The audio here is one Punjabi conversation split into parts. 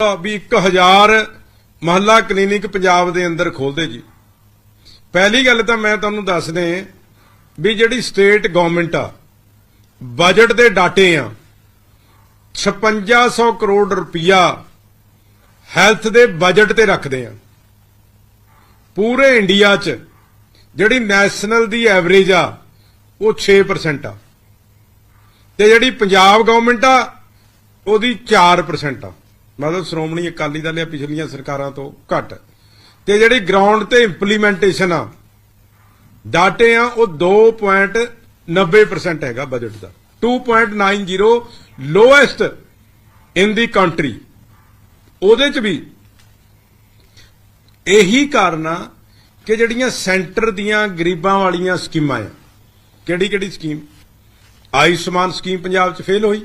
ਵੀ 1000 ਮਹੱਲਾ ਕਲੀਨਿਕ ਪੰਜਾਬ ਦੇ ਅੰਦਰ ਖੋਲਦੇ ਜੀ। ਪਹਿਲੀ ਗੱਲ ਤਾਂ ਮੈਂ ਤੁਹਾਨੂੰ ਦੱਸ ਦੇ ਵੀ ਜਿਹੜੀ ਸਟੇਟ ਗਵਰਨਮੈਂਟ ਆ, ਬਜਟ ਦੇ ਡਾਟੇ ਆ 5600 ਕਰੋੜ ਰੁਪਇਆ ਹੈਲਥ ਦੇ ਬਜਟ ਤੇ ਰੱਖਦੇ ਆ। ਪੂਰੇ ਇੰਡੀਆ 'ਚ ਜਿਹੜੀ ਨੈਸ਼ਨਲ ਦੀ ਐਵਰੇਜ ਆ, ਉਹ 6% ਆ। ਤੇ ਜਿਹੜੀ ਪੰਜਾਬ ਗਵਰਨਮੈਂਟ ਆ, ਉਹਦੀ 4% ਆ। ਮਤਲਬ ਸ਼੍ਰੋਮਣੀ ਅਕਾਲੀ ਦਲ ਆ ਪਿਛਲੀਆਂ ਸਰਕਾਰਾਂ ਤੋਂ ਘੱਟ। ਤੇ ਜਿਹੜੀ ਗਰਾਊਂਡ ਤੇ ਇੰਪਲੀਮੈਂਟੇਸ਼ਨ ਆ ਡਾਟੇ ਆ, ਉਹ 2.90% ਹੈਗਾ ਬਜਟ ਦਾ। 2.90 ਲੋਐਸਟ ਇਨ ਦੀ ਕੰਟਰੀ ਉਹਦੇ ਚ ਵੀ ਇਹੀ ਕਾਰਨ ਆ ਕਿ ਜਿਹੜੀਆਂ ਸੈਂਟਰ ਦੀਆਂ ਗਰੀਬਾਂ ਵਾਲੀਆਂ ਸਕੀਮਾਂ ਆ ਕਿਹੜੀ ਕਿਹੜੀ ਸਕੀਮ? ਆਯੁਸ਼ਮਾਨ ਸਕੀਮ ਪੰਜਾਬ ਚ ਫੇਲ ਹੋਈ।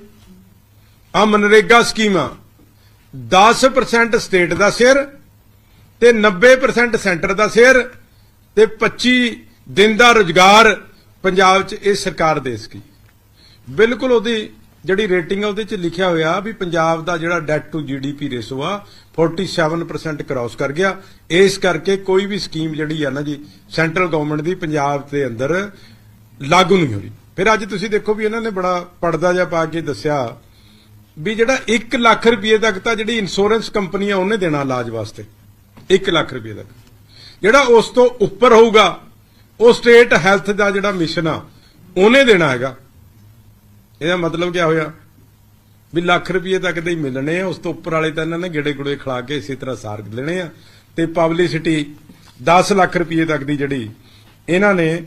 ਆ ਮਨਰੇਗਾ ਆ। 10% ਸਟੇਟ ਦਾ ਸਿਰ ਤੇ 90% ਸੈਂਟਰ ਦਾ ਸ਼ੇਅਰ ਤੇ 25 ਦਿਨ ਦਾ ਰੁਜ਼ਗਾਰ ਪੰਜਾਬ 'ਚ ਇਹ ਸਰਕਾਰ ਦੇ ਸਕੀ। ਬਿਲਕੁਲ ਉਹਦੀ ਜਿਹੜੀ ਰੇਟਿੰਗ ਆ ਉਹਦੇ 'ਚ ਲਿਖਿਆ ਹੋਇਆ ਵੀ ਪੰਜਾਬ ਦਾ ਜਿਹੜਾ ਡੈਟ ਟੂ ਜੀਡੀਪੀ ਰੇਸ਼ੋ ਆ 47% ਕ੍ਰਾਸ ਕਰ ਗਿਆ। ਇਸ ਕਰਕੇ ਕੋਈ ਵੀ ਸਕੀਮ ਜਿਹੜੀ ਆ ਨਾ ਜੀ ਸੈਂਟਰਲ ਗਵਰਨਮੈਂਟ ਦੀ ਪੰਜਾਬ ਦੇ ਅੰਦਰ ਲਾਗੂ ਨਹੀਂ ਹੋ ਰਹੀ। ਫਿਰ ਅੱਜ ਤੁਸੀਂ ਦੇਖੋ ਵੀ ਇਹਨਾਂ ਨੇ ਬੜਾ ਪੜਦਾ ਜਿਹਾ ਪਾ ਕੇ ਦੱਸਿਆ ਵੀ ਜਿਹੜਾ 1 ਲੱਖ ਰੁਪਏ ਤੱਕ ਤਾਂ ਜਿਹੜੀ ਇੰਸ਼ੋਰੈਂਸ ਕੰਪਨੀ ਆ ਉਹਨੇ ਦੇਣਾ ਇਲਾਜ ਵਾਸਤੇ। 1 ਲੱਖ ਰੁਪਏ ਤੱਕ। ਜਿਹੜਾ ਉਸ ਤੋਂ ਉੱਪਰ ਹੋਊਗਾ, ਉਹ ਸਟੇਟ ਹੈਲਥ ਦਾ ਜਿਹੜਾ ਮਿਸ਼ਨ ਆ, ਉਹਨੇ ਦੇਣਾ ਹੈਗਾ। ਇਹਦਾ ਮਤਲਬ ਕੀ ਹੋਇਆ? ਵੀ ਲੱਖ ਰੁਪਏ ਤੱਕ ਦੇ ਹੀ ਮਿਲਣੇ ਆ, ਉਸ ਤੋਂ ਉੱਪਰ ਵਾਲੇ ਤਾਂ ਇਹਨਾਂ ਨੇ ਗੇੜੇ ਗੁੜੇ ਖਿਲਾ ਕੇ ਇਸੇ ਤਰ੍ਹਾਂ ਸਾਰ ਲੈਣੇ ਆ। ਤੇ ਪਬਲਿਸਿਟੀ 10 ਲੱਖ ਰੁਪਏ ਤੱਕ ਦੀ ਜਿਹੜੀ ਇਹਨਾਂ ਨੇ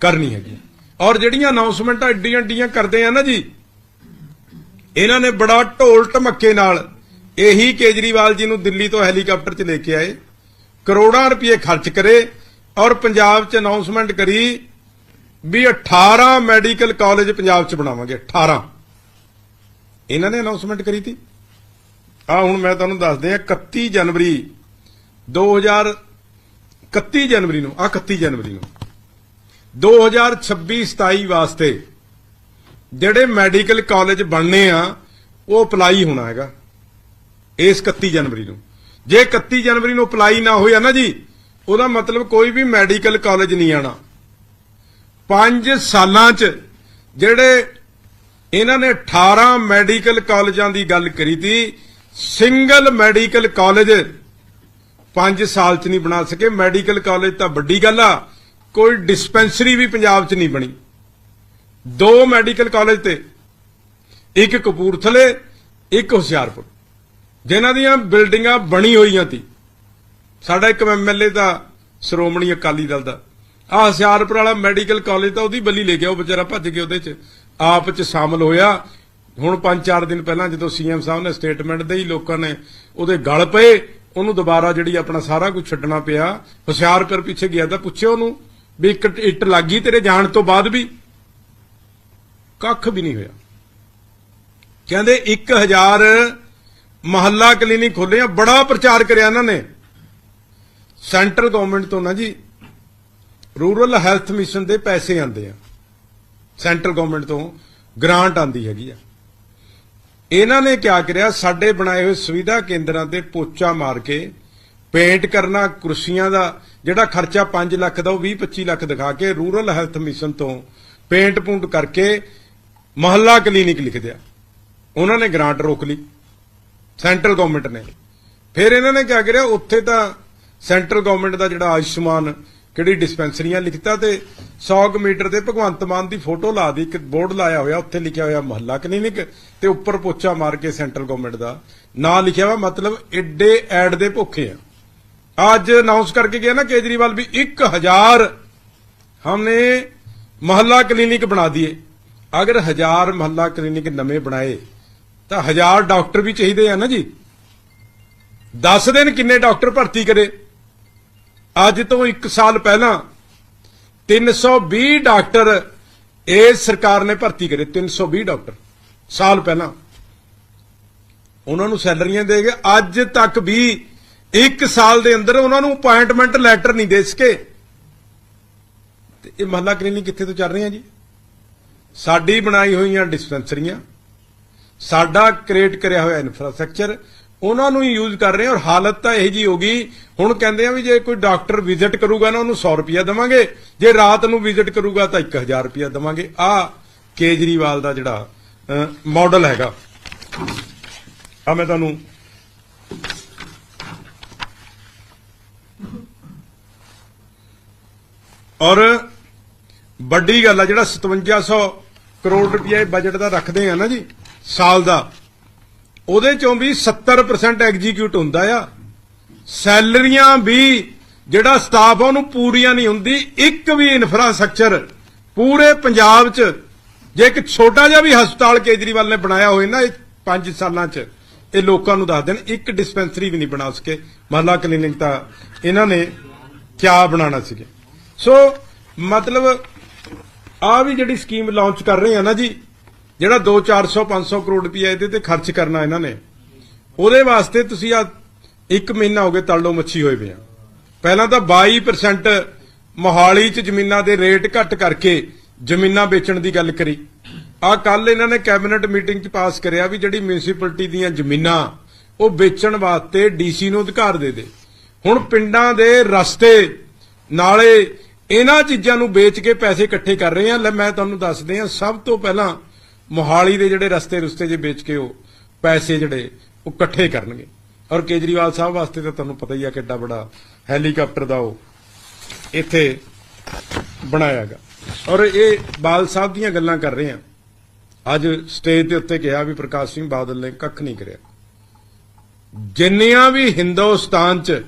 ਕਰਨੀ ਹੈਗੀ। ਔਰ ਜਿਹੜੀਆਂ ਅਨਾਉਂਸਮੈਂਟਾਂ ਐਡੀਆਂ ਏਡੀਆਂ ਕਰਦੇ ਆ ਨਾ ਜੀ ਇਹਨਾਂ ਨੇ ਬੜਾ ਢੋਲ ਢਮੱਕੇ ਨਾਲ ਇਹੀ ਕੇਜਰੀਵਾਲ ਜੀ ਨੂੰ ਦਿੱਲੀ ਤੋਂ ਹੈਲੀਕਾਪਟਰ 'ਚ ਲੈ ਕੇ ਆਏ, ਕਰੋੜਾਂ ਰੁਪਏ ਖਰਚ ਕਰੇ ਔਰ ਪੰਜਾਬ 'ਚ ਅਨਾਉਂਸਮੈਂਟ ਕਰੀ ਵੀ 18 ਮੈਡੀਕਲ ਕਾਲਜ ਪੰਜਾਬ 'ਚ ਬਣਾਵਾਂਗੇ 18 ਇਹਨਾਂ ਨੇ ਅਨਾਉਂਸਮੈਂਟ ਕਰੀ ਤੀ। ਆ ਹੁਣ ਮੈਂ ਤੁਹਾਨੂੰ ਦੱਸਦੇ ਆ 31 ਜਨਵਰੀ 2000 31 ਜਨਵਰੀ ਨੂੰ ਆ 31 ਜਨਵਰੀ ਨੂੰ। 2026-27 ਵਾਸਤੇ ਜਿਹੜੇ ਮੈਡੀਕਲ ਕਾਲਜ ਬਣਨੇ ਆ, ਉਹ ਅਪਲਾਈ ਹੋਣਾ ਹੈਗਾ। ਇਸ 31 ਜਨਵਰੀ ਨੂੰ। ਜੇ 31 ਜਨਵਰੀ ਨੂੰ ਅਪਲਾਈ ਨਾ ਹੋਇਆ ਨਾ ਜੀ, ਉਹਦਾ ਮਤਲਬ ਕੋਈ ਵੀ ਮੈਡੀਕਲ ਕਾਲਜ ਨਹੀਂ ਆਣਾ। 5 ਸਾਲਾਂ 'ਚ ਜਿਹੜੇ ਇਹਨਾਂ ਨੇ 18 ਮੈਡੀਕਲ ਕਾਲਜਾਂ ਦੀ ਗੱਲ ਕਰੀ ਤੀ, ਸਿੰਗਲ ਮੈਡੀਕਲ ਕਾਲਜ 5 ਸਾਲ 'ਚ ਨਹੀਂ ਬਣਾ ਸਕੇ। ਮੈਡੀਕਲ ਕਾਲਜ ਤਾਂ ਵੱਡੀ ਗੱਲ ਆ, ਕੋਈ ਡਿਸਪੈਂਸਰੀ ਵੀ ਪੰਜਾਬ 'ਚ ਨਹੀਂ ਬਣੀ। ਦੋ ਮੈਡੀਕਲ ਕਾਲਜ ਤੇ, ਇੱਕ ਕਪੂਰਥਲੇ, ਇੱਕ ਹੁਸ਼ਿਆਰਪੁਰ। ਜਿਨ੍ਹਾਂ ਦੀਆਂ ਬਿਲਡਿੰਗਾਂ ਬਣੀ ਹੋਈਆਂ ਸੀ ਸਾਡਾ ਇੱਕ ਐਮਐਲਏ ਦਾ, ਸ਼੍ਰੋਮਣੀ ਅਕਾਲੀ ਦਲ ਦਾ। ਆ ਹੁਸ਼ਿਆਰਪੁਰ ਵਾਲਾ ਮੈਡੀਕਲ ਕਾਲਜ ਤਾਂ ਉਹਦੀ ਬੱਲੀ ਲੈ ਗਿਆ, ਉਹ ਵਿਚਾਰਾ ਭੱਜ ਕੇ ਉਹਦੇ ਚ। ਆਪ ਚ ਸ਼ਾਮਲ ਹੋਇਆ। ਹੁਣ 5-4 ਦਿਨ ਪਹਿਲਾਂ ਜਦੋਂ ਸੀਐਮ ਸਾਹਿਬ ਨੇ ਸਟੇਟਮੈਂਟ ਦੇਈ, ਲੋਕਾਂ ਨੇ ਉਹਦੇ ਗਲ ਪਏ, ਉਹਨੂੰ ਦੁਬਾਰਾ ਜਿਹੜੀ ਆਪਣਾ ਸਾਰਾ ਕੁਝ ਛੱਡਣਾ ਪਿਆ, ਹੁਸ਼ਿਆਰਪੁਰ ਪਿੱਛੇ ਗਿਆ ਤਾਂ ਪੁੱਛਿਆ ਉਹਨੂੰ ਵੀ ਇੱਕ ਇੱਟ ਲੱਗੀ ਤੇਰੇ ਜਾਣ ਤੋਂ ਬਾਅਦ ਵੀ। ਕੱਖ ਵੀ ਨਹੀਂ ਹੋਇਆ। ਕਹਿੰਦੇ 1000 ਮਹੱਲਾ ਕਲੀਨਿਕ ਖੋਲੇ ਆ, ਬੜਾ ਪ੍ਰਚਾਰ ਕਰਿਆ ਇਹਨਾਂ ਨੇ। ਸੈਂਟਰ ਗਵਰਨਮੈਂਟ ਤੋਂ ਨਾ ਜੀ, ਰੂਰਲ ਹੈਲਥ ਮਿਸ਼ਨ ਦੇ ਪੈਸੇ ਆਉਂਦੇ ਆ। ਸੈਂਟਰਲ ਗਵਰਨਮੈਂਟ ਤੋਂ ਗ੍ਰਾਂਟ ਆਂਦੀ ਹੈਗੀ ਆ। ਇਹਨਾਂ ਨੇ ਕਿਆ ਕਰਿਆ, ਸਾਡੇ ਬਣਾਏ ਹੋਏ ਸੁਵਿਧਾ ਕੇਂਦਰਾਂ ਤੇ ਪੋਚਾ ਮਾਰ ਕੇ ਪੇਂਟ ਕਰਨਾ, ਕੁਰਸੀਆਂ ਦਾ ਜਿਹੜਾ ਖਰਚਾ 5 ਲੱਖ ਦਾ, ਉਹ 20 25 ਲੱਖ ਦਿਖਾ ਕੇ ਰੂਰਲ ਹੈਲਥ ਮਿਸ਼ਨ ਤੋਂ ਪੇਂਟ ਪੂੰਟ ਕਰਕੇ ਮਹੱਲਾ ਕਲੀਨਿਕ ਲਿਖ ਦਿਆ ਉਹਨਾਂ ਨੇ ਗ੍ਰਾਂਟ ਰੋਕ ਲਈ, ਸੈਂਟਰਲ ਗਵਰਨਮੈਂਟ ਨੇ। ਫਿਰ ਇਹਨਾਂ ਨੇ ਕਿਹਾ ਕਰਿਆ, ਉੱਥੇ ਤਾਂ ਸੈਂਟਰਲ ਗਵਰਨਮੈਂਟ ਦਾ ਜਿਹੜਾ ਆਯੁਸ਼ਮਾਨ ਕਿਹੜੀ ਡਿਸਪੈਂਸਰੀਆਂ ਲਿਖਤਾ ਤੇ 100 ਮੀਟਰ ਤੇ ਭਗਵੰਤ ਮਾਨ ਦੀ ਫੋਟੋ ਲਾ ਦੀ, ਇੱਕ ਬੋਰਡ ਲਾਇਆ ਹੋਇਆ, ਉੱਥੇ ਲਿਖਿਆ ਹੋਇਆ ਮਹੱਲਾ ਕਲੀਨਿਕ ਤੇ ਉੱਪਰ ਪੋਚਾ ਮਾਰ ਕੇ ਸੈਂਟਰਲ ਗਵਰਨਮੈਂਟ ਦਾ। ਨਾਂ ਲਿਖਿਆ ਵਾ, ਮਤਲਬ ਐਡੇ ਐਡ ਦੇ ਭੁੱਖੇ ਆ। ਅੱਜ ਅਨਾਉਂਸ ਕਰਕੇ ਗਿਆ ਨਾ ਕੇਜਰੀਵਾਲ ਵੀ 1000 ਹਮਨੇ ਮਹੱਲਾ ਕਲੀਨਿਕ ਬਣਾ ਦਿਏ ਅਗਰ ਹਜ਼ਾਰ ਮਹੱਲਾ ਕਲੀਨਿਕ ਨਵੇਂ ਬਣਾਏ, ਤਾਂ ਹਜ਼ਾਰ ਡਾਕਟਰ ਵੀ ਚਾਹੀਦੇ ਆ ਨਾ ਜੀ। 10 ਦਿਨ ਕਿੰਨੇ ਡਾਕਟਰ ਭਰਤੀ ਕਰੇ? ਅੱਜ ਤੋਂ 1 ਸਾਲ ਪਹਿਲਾਂ 320 ਡਾਕਟਰ ਇਸ ਸਰਕਾਰ ਨੇ ਭਰਤੀ ਕਰੇ 320 ਡਾਕਟਰ, ਸਾਲ ਪਹਿਲਾਂ। ਉਹਨਾਂ ਨੂੰ ਸੈਲਰੀਆਂ ਦੇ ਗਏ ਅੱਜ ਤੱਕ ਵੀ 1 ਸਾਲ ਦੇ ਅੰਦਰ ਉਹਨਾਂ ਨੂੰ ਅਪਾਇੰਟਮੈਂਟ ਲੈਟਰ ਨਹੀਂ ਦੇ ਸਕੇ। ਤੇ ਇਹ ਮਹੱਲਾ ਕਲੀਨਿਕ ਕਿੱਥੇ ਤੋਂ ਚੱਲ ਰਹੀ ਜੀ? ਸਾਡੀ ਬਣਾਈ ਹੋਈਆਂ ਡਿਸਪੈਂਸਰੀਆਂ, ਸਾਡਾ ਕ੍ਰੀਏਟ ਕਰਿਆ ਹੋਇਆ ਇਨਫਰਾਸਟ੍ਰਕਚਰ, ਉਹਨਾਂ ਨੂੰ ਹੀ ਯੂਜ਼ ਕਰ ਰਹੇ ਔਰ ਹਾਲਤ ਤਾਂ ਇਹੋ ਜੀ ਹੋ ਗਈ, ਹੁਣ ਕਹਿੰਦੇ ਆ ਵੀ ਜੇ ਕੋਈ ਡਾਕਟਰ ਵਿਜ਼ਿਟ ਕਰੂਗਾ ਨਾ ਉਹਨੂੰ 100 ਰੁਪਿਆ ਦੇਵਾਂਗੇ, ਜੇ ਰਾਤ ਨੂੰ ਵਿਜ਼ਿਟ ਕਰੂਗਾ ਤਾਂ 1000 ਰੁਪਿਆ ਦੇਵਾਂਗੇ। ਆ ਕੇਜਰੀਵਾਲ ਦਾ ਜਿਹੜਾ ਮਾਡਲ ਹੈਗਾ। ਆ ਮੈਂ ਤੁਹਾਨੂੰ ਔਰ ਵੱਡੀ ਗੱਲ ਆ, ਜਿਹੜਾ 5700 ਕਰੋੜ ਰੁਪਏ ਬਜਟ ਦਾ ਰੱਖਦੇ ਆ ਨਾ ਜੀ, ਸਾਲ ਦਾ, ਉਹਦੇ ਚੋਂ ਵੀ 70% ਐਗਜ਼ੀਕਿਊਟ ਹੁੰਦਾ ਆ। ਸੈਲਰੀਆਂ ਵੀ, ਜਿਹੜਾ ਸਟਾਫ ਉਹਨੂੰ ਪੂਰੀਆਂ ਨਹੀਂ ਹੁੰਦੀ, ਇੱਕ ਵੀ ਇਨਫਰਾਸਟ੍ਰਕਚਰ ਪੂਰੇ ਪੰਜਾਬ 'ਚ, ਜੇ ਇੱਕ ਛੋਟਾ ਜਿਹਾ ਵੀ ਹਸਪਤਾਲ ਕੇਜਰੀਵਾਲ ਨੇ ਬਣਾਇਆ ਹੋਏ ਨਾ, ਇਹ 5 ਸਾਲਾਂ 'ਚ, ਇਹ ਲੋਕਾਂ ਨੂੰ ਦੱਸ ਦੇਣ, ਇੱਕ ਡਿਸਪੈਂਸਰੀ ਵੀ ਨਹੀਂ ਬਣਾ ਸਕੇ, ਮਹੱਲਾ ਕਲੀਨਿਕ ਤਾਂ ਇਹਨਾਂ ਨੇ ਕਿਆ ਬਣਾਉਣਾ ਸੀਗੇ। ਸੋ ਮਤਲਬ ਆ ਵੀ ਜਿਹੜੀ ਸਕੀਮ ਲਾਂਚ ਕਰ ਰਹੇ ਆ ਨਾ ਜੀ, ਜਿਹੜਾ 2 400 500 ਕਰੋੜ ਰੁਪਏ ਇਹਦੇ ਤੇ ਖਰਚ ਕਰਨਾ ਇਹਨਾਂ ਨੇ, ਉਹਦੇ ਵਾਸਤੇ ਤੁਸੀਂ ਆ ਇੱਕ ਮਹੀਨਾ ਹੋ ਗਿਆ ਤਲੜੋ ਮੱਛੀ ਹੋਏ ਪਏ ਪਹਿਲਾਂ ਤਾਂ 22% ਮੋਹਾਲੀ 'ਚ ਜ਼ਮੀਨਾਂ ਦੇ ਰੇਟ ਘੱਟ ਕਰਕੇ ਜ਼ਮੀਨਾਂ ਵੇਚਣ ਦੀ ਗੱਲ ਕਰੀ। ਆ ਕੱਲ ਇਹਨਾਂ ਨੇ ਕੈਬਨਿਟ ਮੀਟਿੰਗ 'ਚ ਪਾਸ ਕਰਿਆ ਵੀ ਜਿਹੜੀ ਮਿਊਨਿਸਪੈਲਿਟੀ ਦੀਆਂ ਜ਼ਮੀਨਾਂ, ਉਹ ਵੇਚਣ ਵਾਸਤੇ ਡੀਸੀ ਨੂੰ ਅਧਿਕਾਰ ਦੇ ਦੇ। ਹੁਣ ਪਿੰਡਾਂ ਦੇ ਰਸਤੇ, ਨਾਲੇ ਇਹਨਾਂ ਚੀਜ਼ਾਂ ਨੂੰ ਵੇਚ ਕੇ ਪੈਸੇ ਇਕੱਠੇ ਕਰ ਰਹੇ ਆ ਲੈ, ਮੈਂ ਤੁਹਾਨੂੰ ਦੱਸਦੇ ਆ ਸਭ ਤੋਂ ਪਹਿਲਾਂ ਮੋਹਾਲੀ ਦੇ ਜਿਹੜੇ ਰਸਤੇ ਰੁਸਤੇ ਜੇ ਵੇਚ ਕੇ ਉਹ ਪੈਸੇ ਜਿਹੜੇ ਉਹ ਇਕੱਠੇ ਕਰਨਗੇ। ਔਰ ਕੇਜਰੀਵਾਲ ਸਾਹਿਬ ਵਾਸਤੇ ਤਾਂ ਤੁਹਾਨੂੰ ਪਤਾ ਹੀ ਆ ਕਿੱਡਾ ਬੜਾ ਹੈਲੀਕਾਪਟਰ ਦਾ ਉਹ ਇੱਥੇ ਬਣਾਇਆਗਾ ਔਰ ਇਹ ਬਾਲ ਸਾਹਿਬ ਦੀਆਂ ਗੱਲਾਂ ਕਰ ਰਹੇ ਆ ਅੱਜ ਸਟੇਜ ਦੇ ਉੱਤੇ ਕਿਹਾ ਵੀ ਪ੍ਰਕਾਸ਼ ਸਿੰਘ ਬਾਦਲ ਨੇ ਕੱਖ ਨਹੀਂ ਕਰਿਆ। ਜਿੰਨੀਆਂ ਵੀ ਹਿੰਦੁਸਤਾਨ 'ਚ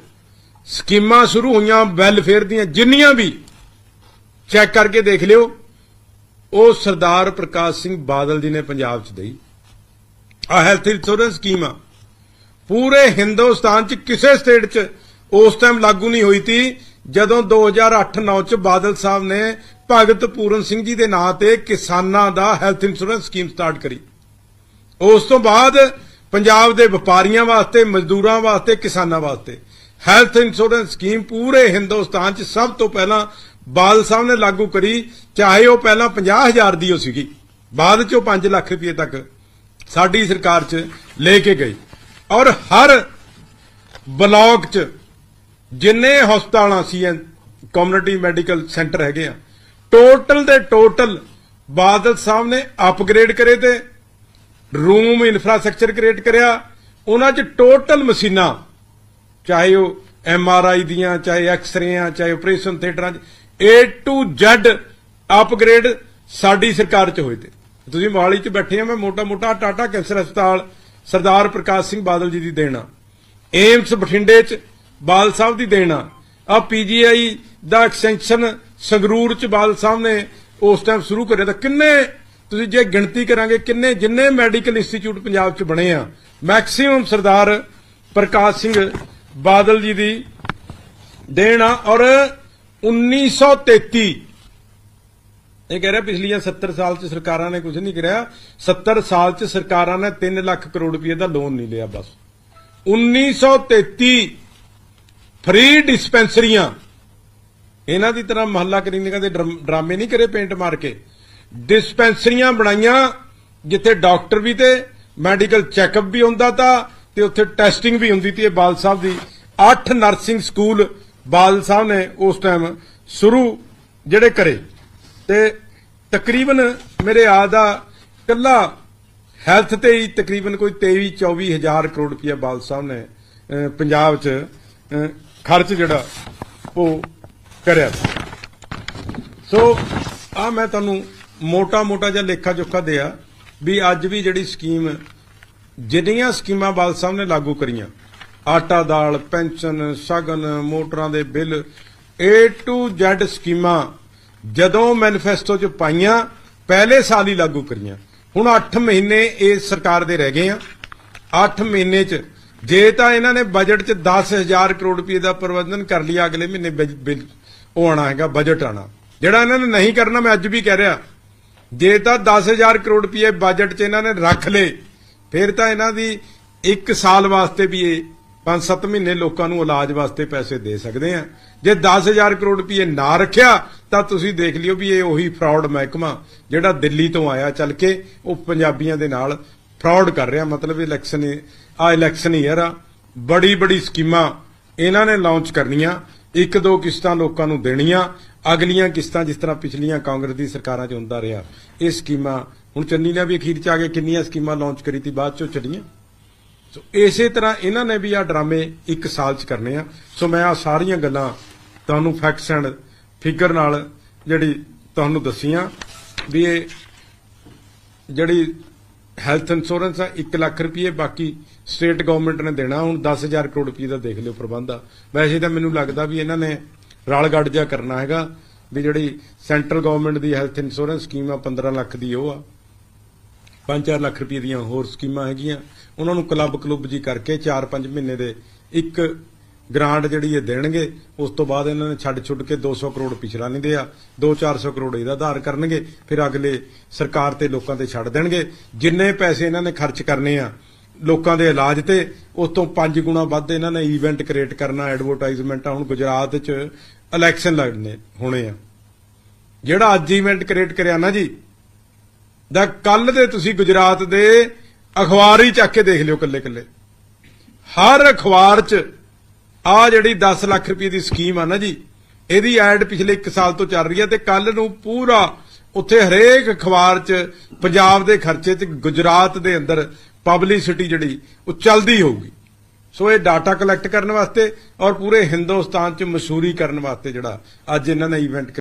ਸਕੀਮਾਂ ਸ਼ੁਰੂ ਹੋਈਆਂ, ਵੈਲਫੇਅਰ ਦੀਆਂ ਜਿੰਨੀਆਂ ਵੀ ਚੈੱਕ ਕਰਕੇ ਦੇਖ ਲਿਓ। ਉਹ ਸਰਦਾਰ ਪ੍ਰਕਾਸ਼ ਸਿੰਘ ਬਾਦਲ ਜੀ ਨੇ ਪੰਜਾਬ 'ਚ ਦੇਈ। ਆ ਹੈਲਥ ਇੰਸ਼ੋਰੈਂਸ ਸਕੀਮ ਆ। ਪੂਰੇ ਹਿੰਦੁਸਤਾਨ 'ਚ ਕਿਸੇ ਸਟੇਟ 'ਚ ਉਸ ਟਾਈਮ ਲਾਗੂ ਨਹੀਂ ਹੋਈ ਸੀ ਜਦੋਂ 2008-9 'ਚ ਬਾਦਲ ਸਾਹਿਬ ਨੇ ਭਗਤ ਪੂਰਨ ਸਿੰਘ ਜੀ ਦੇ ਨਾਂ ਤੇ ਕਿਸਾਨਾਂ ਦਾ ਹੈਲਥ ਇੰਸ਼ੋਰੈਂਸ ਸਕੀਮ ਸਟਾਰਟ ਕਰੀ। ਉਸ ਤੋਂ ਬਾਅਦ ਪੰਜਾਬ ਦੇ ਵਪਾਰੀਆਂ ਵਾਸਤੇ, ਮਜ਼ਦੂਰਾਂ ਵਾਸਤੇ, ਕਿਸਾਨਾਂ ਵਾਸਤੇ ਹੈਲਥ ਇੰਸ਼ੋਰੈਂਸ ਸਕੀਮ ਪੂਰੇ ਹਿੰਦੁਸਤਾਨ 'ਚ ਸਭ ਤੋਂ ਪਹਿਲਾਂ ਬਾਦਲ ਸਾਹਿਬ ਨੇ ਲਾਗੂ ਕਰੀ, ਚਾਹੇ ਉਹ ਪਹਿਲਾਂ 50000 ਦੀ ਹੋ ਸੀਗੀ, ਬਾਅਦ 'ਚ ਉਹ 5 ਲੱਖ ਰੁਪਏ ਤੱਕ ਸਾਡੀ ਸਰਕਾਰ 'ਚ ਲੈ ਕੇ ਗਈ। ਔਰ ਹਰ ਬਲਾਕ 'ਚ ਜਿੰਨੇ ਹਸਪਤਾਲਾਂ ਸੀ ਕਮਿਊਨਿਟੀ ਮੈਡੀਕਲ ਸੈਂਟਰ ਹੈਗੇ ਆ ਟੋਟਲ ਦੇ ਟੋਟਲ ਬਾਦਲ ਸਾਹਿਬ ਨੇ ਅਪਗ੍ਰੇਡ ਕਰੇ ਤੇ ਰੂਮ ਇਨਫਰਾਸਟ੍ਰਕਚਰ ਕ੍ਰੀਏਟ ਕਰਿਆ, ਉਹਨਾਂ 'ਚ ਟੋਟਲ ਮਸ਼ੀਨਾਂ, ਚਾਹੇ ਉਹ ਐਮ ਆਰ ਆਈ ਦੀਆਂ, ਚਾਹੇ ਐਕਸ-ਰੇਆਂ ਚਾਹੇ ਆਪਰੇਸ਼ਨ ਥੀਏਟਰਾਂ 'ਚ A to Z ਅਪਗ੍ਰੇਡ ਸਾਡੀ ਸਰਕਾਰ 'ਚ ਹੋਏ ਤੇ। ਤੁਸੀਂ ਮੋਹਾਲੀ 'ਚ ਬੈਠੇ ਆ, ਮੈਂ ਮੋਟਾ-ਮੋਟਾ ਟਾਟਾ ਕੈਂਸਰ ਹਸਪਤਾਲ ਸਰਦਾਰ ਪ੍ਰਕਾਸ਼ ਸਿੰਘ ਬਾਦਲ ਜੀ ਦੀ ਦੇਣਾ ਏਮਸ ਬਠਿੰਡੇ 'ਚ ਬਾਲ ਸਾਹਿਬ ਦੀ ਦੇਣਾ ਆ। ਪੀਜੀਆਈ ਦਾ ਐਕਸਟੈਂਸ਼ਨ ਸੰਗਰੂਰ 'ਚ ਬਾਲ ਸਾਹਿਬ ਨੇ ਉਸ ਟਾਈਮ ਸ਼ੁਰੂ ਕਰਿਆ। ਤਾਂ ਕਿੰਨੇ, ਤੁਸੀਂ ਜੇ ਗਿਣਤੀ ਕਰਾਂਗੇ, ਕਿੰਨੇ ਜਿੰਨੇ ਮੈਡੀਕਲ ਇੰਸਟੀਚਿਊਟ ਪੰਜਾਬ 'ਚ ਬਣੇ ਆ। ਮੈਕਸਿਮਮ ਸਰਦਾਰ ਪ੍ਰਕਾਸ਼ ਸਿੰਘ ਬਾਦਲ ਜੀ ਦੀ ਦੇਣਾ ਔਰ 1933 ਇਹ ਕਹਿ ਰਿਹਾ ਪਿਛਲੀਆਂ 70 ਸਾਲ ਚ ਸਰਕਾਰਾਂ ਨੇ ਕੁਝ ਨਹੀਂ ਕਰਿਆ। 70 ਸਾਲ ਚ ਸਰਕਾਰਾਂ ਨੇ 3 ਲੱਖ ਕਰੋੜ ਰੁਪਏ ਦਾ ਲੋਨ ਨਹੀਂ ਲਿਆ ਬਸ। 1933 ਫ੍ਰੀ ਡਿਸਪੈਂਸਰੀਆਂ ਇਹਨਾਂ ਦੀ ਤਰ੍ਹਾਂ ਮਹੱਲਾ ਕਲੀਨਿਕਾਂ ਦੇ ਡਰਾਮੇ ਨਹੀਂ ਕਰੇ ਪੇਂਟ ਮਾਰ ਕੇ। ਡਿਸਪੈਂਸਰੀਆਂ ਬਣਾਈਆਂ, ਜਿੱਥੇ ਡਾਕਟਰ ਵੀ ਤੇ ਮੈਡੀਕਲ ਚੈੱਕਅਪ ਵੀ ਹੁੰਦਾ ਤਾਂ ਤੇ ਉੱਥੇ ਟੈਸਟਿੰਗ ਵੀ ਹੁੰਦੀ ਤੀ ਇਹ ਬਾਲ ਸਾਹਿਬ ਦੀ। 8 ਨਰਸਿੰਗ ਸਕੂਲ ਬਾਲ ਸਾਹਿਬ ਨੇ ਉਸ ਟਾਈਮ ਸ਼ੁਰੂ ਜਿਹੜੇ ਕਰੇ ਤੇ ਤਕਰੀਬਨ ਮੇਰੇ ਆ ਦਾ ਕੱਲਾ ਹੈਲਥ ਤੇ ਹੀ ਤਕਰੀਬਨ ਕੋਈ 23 24 ਹਜ਼ਾਰ ਕਰੋੜ ਰੁਪਇਆ ਬਾਲ ਸਾਹਿਬ ਨੇ ਪੰਜਾਬ 'ਚ ਖਰਚ ਜਿਹੜਾ ਉਹ ਕਰਿਆ ਸੋ। ਆ ਮੈਂ ਤੁਹਾਨੂੰ ਮੋਟਾ ਮੋਟਾ ਜਿਹਾ ਲੇਖਾ ਜੋਖਾ ਦਿਆ ਵੀ ਅੱਜ ਵੀ ਜਿਹੜੀ ਸਕੀਮ ਜਿੰਨੀਆਂ ਸਕੀਮਾਂ ਬਾਲ ਸਾਹਿਬ ਨੇ ਲਾਗੂ ਕਰੀਆਂ ਆਟਾ ਦਾਲ, ਪੈਨਸ਼ਨ, ਸ਼ਗਨ, ਮੋਟਰਾਂ ਦੇ ਬਿੱਲ, A to Z ਸਕੀਮਾਂ ਜਦੋਂ ਮੈਨੀਫੈਸਟੋ 'ਚ ਪਾਈਆਂ, ਪਹਿਲੇ ਸਾਲ ਹੀ ਲਾਗੂ ਕਰੀਆਂ। ਹੁਣ 8 ਮਹੀਨੇ ਇਸ ਸਰਕਾਰ ਦੇ ਰਹਿ ਗਏ ਆ। 8 ਮਹੀਨੇ 'ਚ ਜੇ ਤਾਂ ਇਹਨਾਂ ਨੇ ਬਜਟ 'ਚ 10000 ਕਰੋੜ ਰੁਪਏ ਦਾ ਪ੍ਰਬੰਧਨ ਕਰ ਲਿਆ, ਅਗਲੇ ਮਹੀਨੇ ਬਿੱਲ ਉਹ ਆਣਾ ਹੈਗਾ ਬਜਟ ਆਣਾ ਜਿਹੜਾ ਇਹਨਾਂ ਨੇ ਨਹੀਂ ਕਰਨਾ, ਮੈਂ ਅੱਜ ਵੀ ਕਹਿ ਰਿਹਾ। ਜੇ ਤਾਂ 10000 ਕਰੋੜ ਰੁਪਏ ਬਜਟ 'ਚ ਇਹਨਾਂ ਨੇ ਰੱਖ ਲਏ, ਫਿਰ ਤਾਂ ਇਹਨਾਂ ਦੀ 1 ਸਾਲ ਵਾਸਤੇ ਵੀ ਇਹ 5-7 ਮਹੀਨੇ ਲੋਕਾਂ ਨੂੰ ਇਲਾਜ ਵਾਸਤੇ ਪੈਸੇ ਦੇ ਸਕਦੇ ਆ। ਜੇ 10000 ਕਰੋੜ ਰੁਪਏ ਨਾ ਰੱਖਿਆ, ਤਾਂ ਤੁਸੀਂ ਦੇਖ ਲਿਓ ਵੀ ਇਹ ਉਹੀ ਫਰਾਡ ਮਹਿਕਮਾ ਜਿਹੜਾ ਦਿੱਲੀ ਤੋਂ ਆਇਆ ਚੱਲ ਕੇ, ਉਹ ਪੰਜਾਬੀਆਂ ਦੇ ਨਾਲ ਫਰਾਡ ਕਰ ਰਿਹਾ। ਮਤਲਬ ਇਲੈਕਸ਼ਨ ਆ ਇਲੈਕਸ਼ਨ ਈਅਰ ਆ। ਬੜੀ ਬੜੀ ਸਕੀਮਾਂ ਇਹਨਾਂ ਨੇ ਲਾਂਚ ਕਰਨੀਆਂ। ਇੱਕ ਦੋ ਕਿਸ਼ਤਾਂ ਲੋਕਾਂ ਨੂੰ ਦੇਣੀਆਂ। ਅਗਲੀਆਂ ਕਿਸ਼ਤਾਂ ਜਿਸ ਤਰ੍ਹਾਂ ਪਿਛਲੀਆਂ ਕਾਂਗਰਸ ਦੀ ਸਰਕਾਰਾਂ 'ਚ ਹੁੰਦਾ ਰਿਹਾ, ਇਹ ਸਕੀਮਾਂ ਹੁਣ ਚੰਨੀ ਨੇ ਵੀ ਅਖੀਰ 'ਚ ਆ ਕੇ ਕਿੰਨੀਆਂ ਸਕੀਮਾਂ ਲਾਂਚ ਕਰੀ ਤੀ, ਬਾਅਦ 'ਚੋਂ ਚੱਲੀਆਂ ਸੋ ਇਸੇ ਤਰ੍ਹਾਂ ਇਹਨਾਂ ਨੇ ਵੀ ਆ ਡਰਾਮੇ ਇੱਕ ਸਾਲ 'ਚ ਕਰਨੇ ਆ। ਸੋ ਮੈਂ ਆ ਸਾਰੀਆਂ ਗੱਲਾਂ ਤੁਹਾਨੂੰ ਫੈਕਟਸ ਐਂਡ ਫਿਗਰ ਨਾਲ ਜਿਹੜੀ ਤੁਹਾਨੂੰ ਦੱਸੀਆਂ ਵੀ ਇਹ ਜਿਹੜੀ ਹੈਲਥ ਇੰਸ਼ੋਰੈਂਸ ਆ 1 ਲੱਖ ਰੁਪਏ ਬਾਕੀ ਸਟੇਟ ਗਵਰਨਮੈਂਟ ਨੇ ਦੇਣਾ, ਹੁਣ 10000 ਕਰੋੜ ਰੁਪਏ ਦਾ ਦੇਖ ਲਿਓ ਪ੍ਰਬੰਧ ਆ। ਵੈਸੇ ਤਾਂ ਮੈਨੂੰ ਲੱਗਦਾ ਵੀ ਇਹਨਾਂ ਨੇ ਰਲ ਗੱਡ ਜਿਹਾ ਕਰਨਾ ਹੈਗਾ ਵੀ ਜਿਹੜੀ ਸੈਂਟਰਲ ਗਵਰਨਮੈਂਟ ਦੀ ਹੈਲਥ ਇੰਸ਼ੋਰੈਂਸ ਸਕੀਮ ਆ 15 ਲੱਖ ਦੀ ਉਹ ਆ। 5-4 ਲੱਖ ਰੁਪਏ ਦੀਆਂ ਹੋਰ ਸਕੀਮਾਂ ਹੈਗੀਆਂ। ਉਹਨਾਂ ਨੂੰ ਕਲੱਬ ਕਲੁੱਬ ਜੀ ਕਰਕੇ 4-5 ਮਹੀਨੇ ਦੇ ਇੱਕ ਗ੍ਰਾਂਟ ਜਿਹੜੀ ਇਹ ਦੇਣਗੇ, ਉਸ ਤੋਂ ਬਾਅਦ ਇਹਨਾਂ ਨੇ ਛੱਡ ਛੁੱਟ ਕੇ 200 ਕਰੋੜ ਪਿਛਲਾ ਨਹੀਂ ਦਿਆ। 2-400 ਕਰੋੜ ਇਹਦਾ ਆਧਾਰ ਕਰਨਗੇ, ਫਿਰ ਅਗਲੇ ਸਰਕਾਰ ਤੇ ਲੋਕਾਂ ਤੇ ਛੱਡ ਦੇਣਗੇ। ਜਿੰਨੇ ਪੈਸੇ ਇਹਨਾਂ ਨੇ ਖਰਚ ਕਰਨੇ ਆ ਲੋਕਾਂ ਦੇ ਇਲਾਜ ਤੇ, ਉਸ ਤੋਂ 5 ਗੁਣਾ ਵੱਧ ਇਹਨਾਂ ਨੇ ਇਵੈਂਟ ਕ੍ਰੀਏਟ ਕਰਨਾ ਐਡਵਰਟਾਈਜ਼ਮੈਂਟਾਂ ਹੁਣ ਗੁਜਰਾਤ 'ਚ ਇਲੈਕਸ਼ਨ ਲੜਨੇ ਹੋਣੇ ਆ। ਜਿਹੜਾ ਅੱਜ ਇਵੈਂਟ ਕ੍ਰੀਏਟ ਕਰਿਆ ਨਾ ਜੀ ਦਾ ਕੱਲ ਦੇ ਤੁਸੀਂ ਗੁਜਰਾਤ ਦੇ ਅਖਬਾਰ ਹੀ ਚੱਕ ਕੇ ਦੇਖ ਲਿਓ ਕੱਲੇ ਕੱਲੇ ਹਰ ਅਖਬਾਰ 'ਚ ਆ ਜਿਹੜੀ 10 ਲੱਖ ਰੁਪਏ ਦੀ ਸਕੀਮ ਆ ਨਾ ਜੀ, ਇਹਦੀ ਐਡ ਪਿਛਲੇ 1 ਸਾਲ ਤੋਂ ਚੱਲ ਰਹੀ ਹੈ ਤੇ ਕੱਲ ਨੂੰ ਪੂਰਾ ਉੱਥੇ ਹਰੇਕ ਅਖਬਾਰ 'ਚ ਪੰਜਾਬ ਦੇ ਖਰਚੇ 'ਚ ਗੁਜਰਾਤ ਦੇ ਅੰਦਰ ਪਬਲਿਸਿਟੀ ਜਿਹੜੀ, ਉਹ ਚੱਲਦੀ ਹੋਊਗੀ। ਸੋ ਇਹ ਡਾਟਾ ਕਲੈਕਟ ਕਰਨ ਵਾਸਤੇ ਔਰ ਪੂਰੇ ਹਿੰਦੁਸਤਾਨ 'ਚ ਮਸ਼ਹੂਰੀ ਕਰਨ ਵਾਸਤੇ ਜਿਹੜਾ ਅੱਜ ਇਹਨਾਂ ਨੇ ਇਵੈਂਟ